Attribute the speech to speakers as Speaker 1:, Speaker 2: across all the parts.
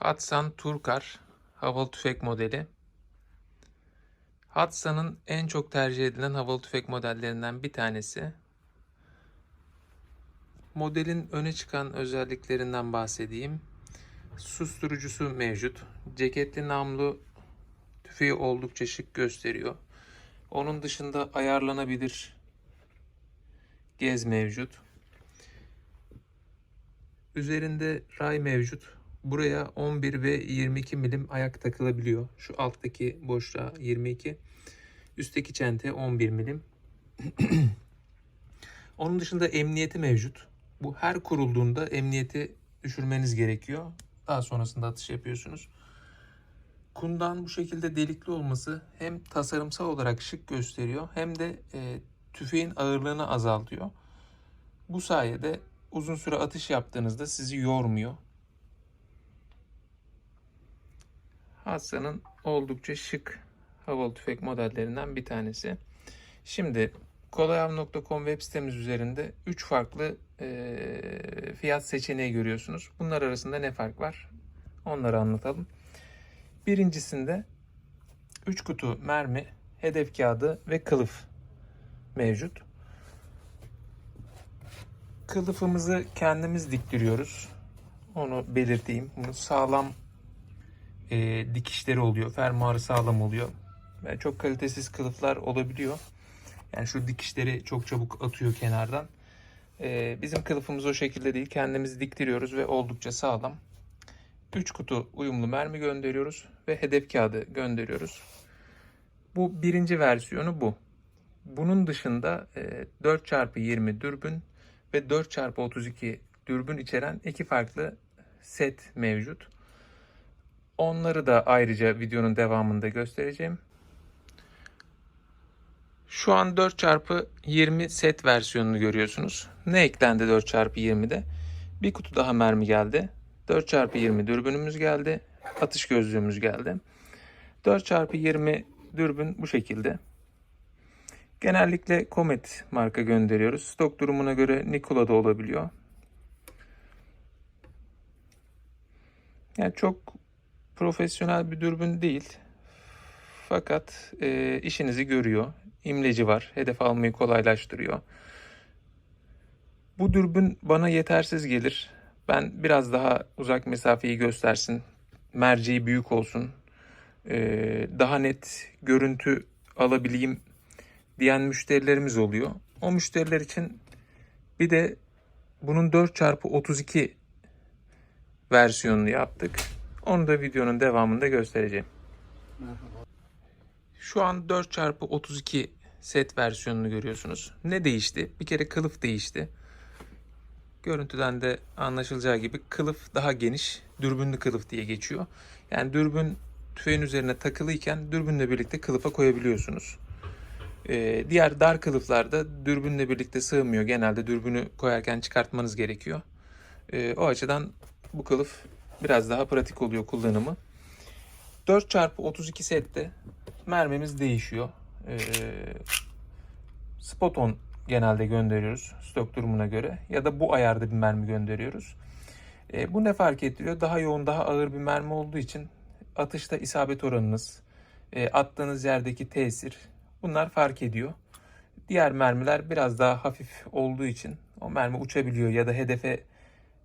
Speaker 1: Hatsan Turkar havalı tüfek modeli. Hatsan'ın en çok tercih edilen havalı tüfek modellerinden bir tanesi. Modelin öne çıkan özelliklerinden bahsedeyim. Susturucusu mevcut. Ceketli namlu tüfeği oldukça şık gösteriyor. Onun dışında ayarlanabilir gez mevcut. Üzerinde ray mevcut. Buraya 11 ve 22 milim ayak takılabiliyor. Şu alttaki boşluğa 22. Üstteki çente 11 milim. Onun dışında emniyeti mevcut. Bu her kurulduğunda emniyeti düşürmeniz gerekiyor. Daha sonrasında atış yapıyorsunuz. Kundan bu şekilde delikli olması hem tasarımsal olarak şık gösteriyor hem de e, tüfeğin ağırlığını azaltıyor. Bu sayede uzun süre atış yaptığınızda sizi yormuyor. Hassa'nın oldukça şık havalı tüfek modellerinden bir tanesi. Şimdi kolayav.com web sitemiz üzerinde 3 farklı e, fiyat seçeneği görüyorsunuz. Bunlar arasında ne fark var? Onları anlatalım. Birincisinde 3 kutu mermi, hedef kağıdı ve kılıf mevcut. Kılıfımızı kendimiz diktiriyoruz. Onu belirteyim. Bunun sağlam e, dikişleri oluyor. Fermuarı sağlam oluyor. Yani çok kalitesiz kılıflar olabiliyor. Yani şu dikişleri çok çabuk atıyor kenardan. E, bizim kılıfımız o şekilde değil. Kendimiz diktiriyoruz ve oldukça sağlam. 3 kutu uyumlu mermi gönderiyoruz ve hedef kağıdı gönderiyoruz. Bu birinci versiyonu bu. Bunun dışında e, 4x20 dürbün ve 4x32 dürbün içeren iki farklı set mevcut. Onları da ayrıca videonun devamında göstereceğim. Şu an 4x20 set versiyonunu görüyorsunuz. Ne eklendi 4x20'de? Bir kutu daha mermi geldi. 4x20 dürbünümüz geldi. Atış gözlüğümüz geldi. 4x20 dürbün bu şekilde. Genellikle Comet marka gönderiyoruz. Stok durumuna göre Nikola da olabiliyor. Yani çok profesyonel bir dürbün değil. Fakat e, işinizi görüyor. İmleci var. Hedef almayı kolaylaştırıyor. Bu dürbün bana yetersiz gelir. Ben biraz daha uzak mesafeyi göstersin. Merceği büyük olsun. E, daha net görüntü alabileyim diyen müşterilerimiz oluyor. O müşteriler için bir de bunun 4x32 versiyonunu yaptık. Onu da videonun devamında göstereceğim. Şu an 4x32 set versiyonunu görüyorsunuz. Ne değişti? Bir kere kılıf değişti. Görüntüden de anlaşılacağı gibi kılıf daha geniş, dürbünlü kılıf diye geçiyor. Yani dürbün tüfeğin üzerine takılıyken dürbünle birlikte kılıfa koyabiliyorsunuz. Ee, diğer dar kılıflarda dürbünle birlikte sığmıyor. Genelde dürbünü koyarken çıkartmanız gerekiyor. Ee, o açıdan bu kılıf biraz daha pratik oluyor kullanımı. 4x32 sette mermimiz değişiyor. Ee, spot on genelde gönderiyoruz stok durumuna göre ya da bu ayarda bir mermi gönderiyoruz. Ee, bu ne fark ettiriyor? Daha yoğun, daha ağır bir mermi olduğu için atışta isabet oranınız, e, attığınız yerdeki tesir bunlar fark ediyor. Diğer mermiler biraz daha hafif olduğu için o mermi uçabiliyor ya da hedefe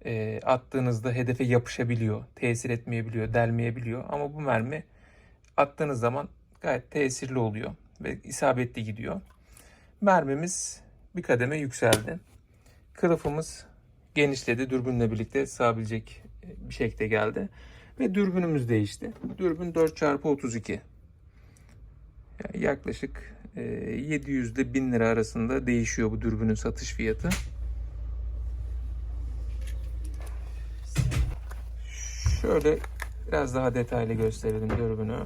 Speaker 1: e, attığınızda hedefe yapışabiliyor, tesir etmeyebiliyor, delmeyebiliyor. Ama bu mermi attığınız zaman gayet tesirli oluyor ve isabetli gidiyor. Mermimiz bir kademe yükseldi. Kılıfımız genişledi. Dürbünle birlikte sığabilecek bir şekilde geldi. Ve dürbünümüz değişti. Dürbün 4x32. Yani yaklaşık 700 ile 1000 lira arasında değişiyor bu dürbünün satış fiyatı. Şöyle biraz daha detaylı gösterelim dürbünü.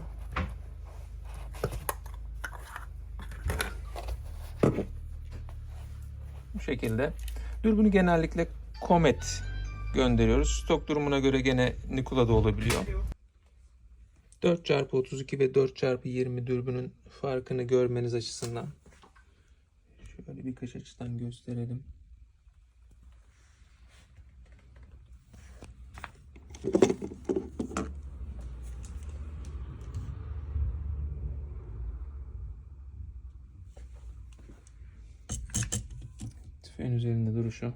Speaker 1: Bu şekilde. Dürbünü genellikle Comet gönderiyoruz. Stok durumuna göre gene Nikola da olabiliyor. 4x32 ve 4x20 dürbünün farkını görmeniz açısından şöyle birkaç açıdan gösterelim. Şu.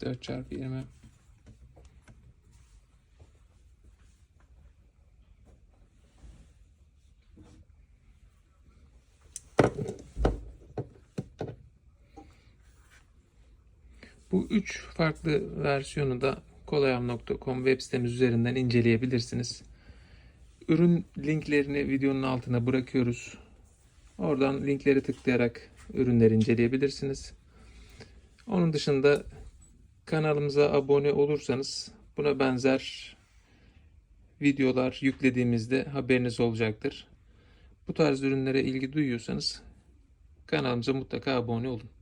Speaker 1: Dört çarpı yirmi. Bu üç farklı versiyonu da kolayam.com web sitemiz üzerinden inceleyebilirsiniz. Ürün linklerini videonun altına bırakıyoruz. Oradan linkleri tıklayarak ürünleri inceleyebilirsiniz. Onun dışında kanalımıza abone olursanız buna benzer videolar yüklediğimizde haberiniz olacaktır. Bu tarz ürünlere ilgi duyuyorsanız kanalımıza mutlaka abone olun.